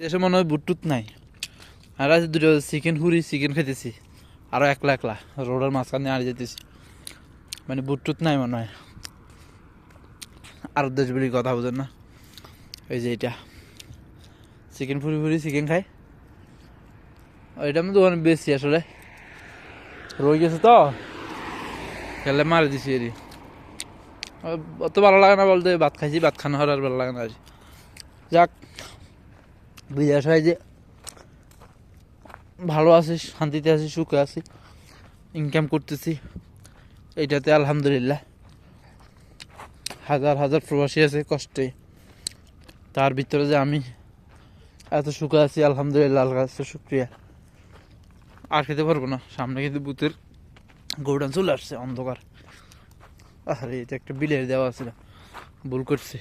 দেশে মনে হয় বুটটুত নাই। আর আছে দুটো চিকেন হুরি, চিকেন খেতেছি আরও একলা একলা, রোডের মাঝখানে আর যেতেছি মানে বুটটুত নাই মনে হয়। আর দেশ বলি কথা বুঝেন না। এই যে এটা। চিকেন ফুরি ফুরি, চিকেন খাই। এটা আমি দোকানে বেশি আসলে। রয়ে গেছে তো। খেলে মারে দিছি এরি। অত ভালো লাগে না বলতে, ভাত খাইছি, ভাত খানো আর ভালো লাগে না আর যাক। বিদেশ হয় যে ভালো আছি, শান্তিতে আছি, সুখে আছি ইনকাম করতেছি। এইটাতে আলহামদুলিল্লাহ। হাজার হাজার প্রবাসী আছে কষ্টে। তার ভিতরে যে আমি এত সুখে আছি, আলহামদুলিল্লাহ আল্লাহ শুক্রিয়া। আর খেতে পারব না, সামনে কিন্তু বুথের গৌডান চলে আসছে, অন্ধকার। আরে, এটা একটা বিলের দেওয়া ছিল ভুল করছে।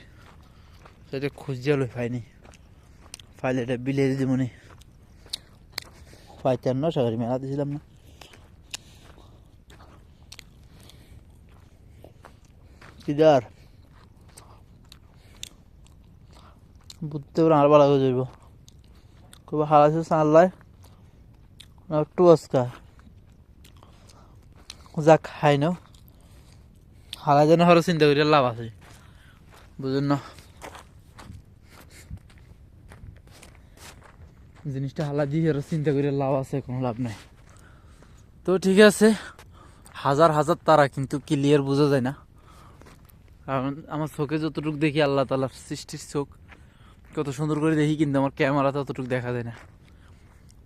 সেটা খুঁজিয়া লই পাইনি। ফাইলে এটা বিলের দিমনি পাইতাম না সবাই মেলা দিয়েছিলাম না। কিদার। বুঝতে পারে আর ভালো যাইব। খুব হারাইছে সানলাই একটু আজকা। যা খাই নাও। হারা যেন হরো চিন্তা করি লাভ আছে। বুঝুন না। জিনিসটা হালা দিয়ে আরও চিন্তা করে লাভ আছে, কোনো লাভ নাই। তো ঠিক আছে, হাজার হাজার তারা, কিন্তু ক্লিয়ার বোঝা যায় না। কারণ আমার চোখে যতটুকু দেখি আল্লাহ তালার সৃষ্টির চোখ, কত সুন্দর করে দেখি, কিন্তু আমার ক্যামেরা ততটুকু দেখা যায় না।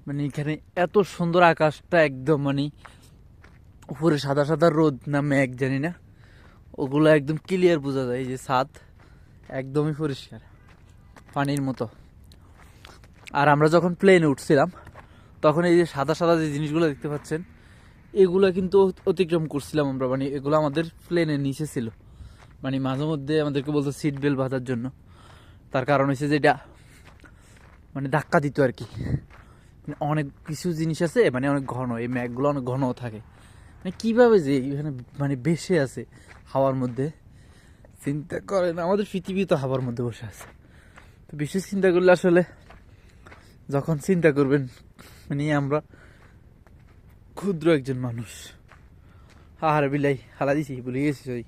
মানে এখানে এত সুন্দর আকাশটা একদম মানে উপরে সাদা সাদা রোদ না মেঘ, জানি না। ওগুলো একদম ক্লিয়ার বোঝা যায়, এই যে ছাদ, একদমই পরিষ্কার, পানির মতো। আর আমরা যখন প্লেনে উঠছিলাম, তখন এই যে সাদা সাদা যে জিনিসগুলো দেখতে পাচ্ছেন, এগুলো কিন্তু অতিক্রম করছিলাম আমরা। মানে এগুলো আমাদের প্লেনের নিচে ছিল। মানে মাঝে মধ্যে আমাদেরকে বলতো সিট বেল্ট বাঁধার জন্য। তার কারণ হচ্ছে যে এটা মানে ধাক্কা দিত আর কি। মানে অনেক কিছু জিনিস আছে মানে অনেক ঘন, এই ম্যাগগুলো অনেক ঘন থাকে। মানে কীভাবে যে এখানে মানে বেসে আছে হাওয়ার মধ্যে, চিন্তা করেন, আমাদের পৃথিবী তো হাওয়ার মধ্যে বসে আছে। তো বিশেষ চিন্তা করলে আসলে যখন চিন্তা করবেন মানে আমরা ক্ষুদ্র একজন মানুষ। আহার বিলাই হালা দিছি বলে গেছি ওই